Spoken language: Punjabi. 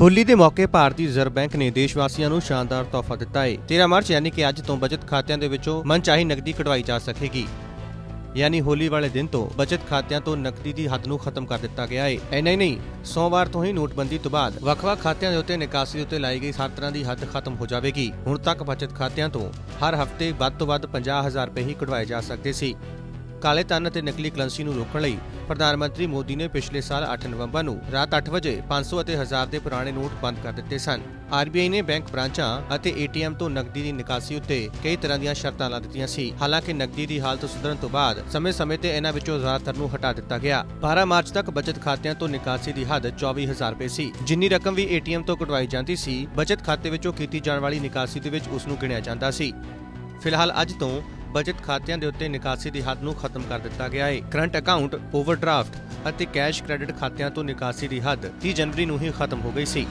ਹੋਲੀ ਦੇ ਮੌਕੇ ਭਾਰਤੀ ਰਿਜ਼ਰਵ ਬੈਂਕ ਨੇ ਦੇਸ਼ ਵਾਸੀਆਂ ਨੂੰ ਸ਼ਾਨਦਾਰ ਤੋਹਫਾ ਦਿੱਤਾ ਹੈ 13 ਮਾਰਚ ਯਾਨੀ ਕਿ ਅੱਜ ਤੋਂ ਬਚਤ ਖਾਤਿਆਂ ਦੇ ਵਿੱਚੋਂ ਮਨਚਾਹੀ ਨਕਦੀ ਕਢਵਾਈ ਜਾ ਸਕੇਗੀ। ਯਾਨੀ ਹੋਲੀ ਵਾਲੇ ਦਿਨ ਤੋਂ ਬਚਤ ਖਾਤਿਆਂ ਤੋਂ ਨਕਦੀ ਦੀ ਹੱਦ ਨੂੰ ਖਤਮ ਕਰ ਦਿੱਤਾ ਗਿਆ ਹੈ ਐਨਾ ਹੀ ਨਹੀਂ, ਸੋਮਵਾਰ ਤੋਂ ਹੀ ਨੋਟਬੰਦੀ ਤੋਂ ਬਾਅਦ ਵੱਖ-ਵੱਖ ਖਾਤਿਆਂ ਦੇ ਉੱਤੇ ਨਿਕਾਸੀ ਉੱਤੇ ਲਾਈ ਗਈ ਹਰ ਤਰ੍ਹਾਂ ਦੀ ਹੱਦ ਖਤਮ ਹੋ ਜਾਵੇਗੀ। ਹੁਣ ਤੱਕ ਬਚਤ ਖਾਤਿਆਂ ਤੋਂ ਹਰ ਹਫ਼ਤੇ ਵੱਧ ਤੋਂ ਵੱਧ 50000 ਰੁਪਏ ਹੀ ਕਢਵਾਏ ਜਾ ਸਕਦੇ ਸੀ। ਕਾਲੇ ਧਨ ਅਤੇ ਨਕਲੀ ਕਰੰਸੀ ਨੂੰ ਰੋਕਣ ਲਈ ਪ੍ਰਧਾਨ ਮੰਤਰੀ ਮੋਦੀ ਨੇ ਪਿਛਲੇ ਸਾਲ 8 ਨਵੰਬਰ ਨੂੰ ਰਾਤ 8 ਵਜੇ 500 ਅਤੇ 1000 ਦੇ ਪੁਰਾਣੇ ਨੋਟ ਬੰਦ ਕਰ ਦਿੱਤੇ ਸਨ। ਆਰਬੀਆਈ ਨੇ ਬੈਂਕ ਬ੍ਰਾਂਚਾਂ ਅਤੇ ਏਟੀਐਮ ਤੋਂ ਨਕਦੀ ਦੀ ਨਿਕਾਸੀ ਉੱਤੇ ਕਈ ਤਰ੍ਹਾਂ ਦੀਆਂ ਸ਼ਰਤਾਂ ਲਾ ਦਿੱਤੀਆਂ ਸੀ। ਹਾਲਾਂਕਿ ਨਕਦੀ ਦੀ ਹਾਲਤ ਸੁਧਰਨ ਤੋਂ ਬਾਅਦ ਸਮੇਂ-ਸਮੇਂ ਤੇ ਇਹਨਾਂ ਵਿੱਚੋਂ ਜ਼ਿਆਦਾਤਰ ਨੂੰ ਹਟਾ ਦਿੱਤਾ ਗਿਆ। 12 ਮਾਰਚ ਤੱਕ ਬਚਤ ਖਾਤਿਆਂ ਤੋਂ ਨਿਕਾਸੀ ਦੀ ਹੱਦ 24000 ਰੁਪਏ ਸੀ। ਜਿੰਨੀ ਰਕਮ ਵੀ ਏਟੀਐਮ ਤੋਂ ਕਢਵਾਈ ਜਾਂਦੀ ਸੀ, ਬਚਤ ਖਾਤੇ ਵਿੱਚੋਂ ਕੀਤੀ ਜਾਣ ਵਾਲੀ ਨਿਕਾਸੀ ਦੇ ਵਿੱਚ ਉਸ ਨੂੰ ਗਿਣਿਆ ਜਾਂਦਾ ਸੀ। ਫਿਲਹਾਲ ਅੱਜ ਤੋਂ ਬਚਤ ਖਾਤਿਆਂ ਦੇ ਉੱਤੇ ਨਿਕਾਸੀ ਦੀ ਹੱਦ ਨੂੰ ਖਤਮ ਕਰ ਦਿੱਤਾ ਗਿਆ ਹੈ ਕਰੰਟ ਅਕਾਊਂਟ, ਓਵਰਡਰਾਫਟ ਅਤੇ ਕੈਸ਼ ਕ੍ਰੈਡਿਟ ਖਾਤਿਆਂ ਤੋਂ ਨਿਕਾਸੀ ਦੀ ਹੱਦ 30 ਜਨਵਰੀ ਨੂੰ ਹੀ ਖਤਮ ਹੋ ਗਈ ਸੀ।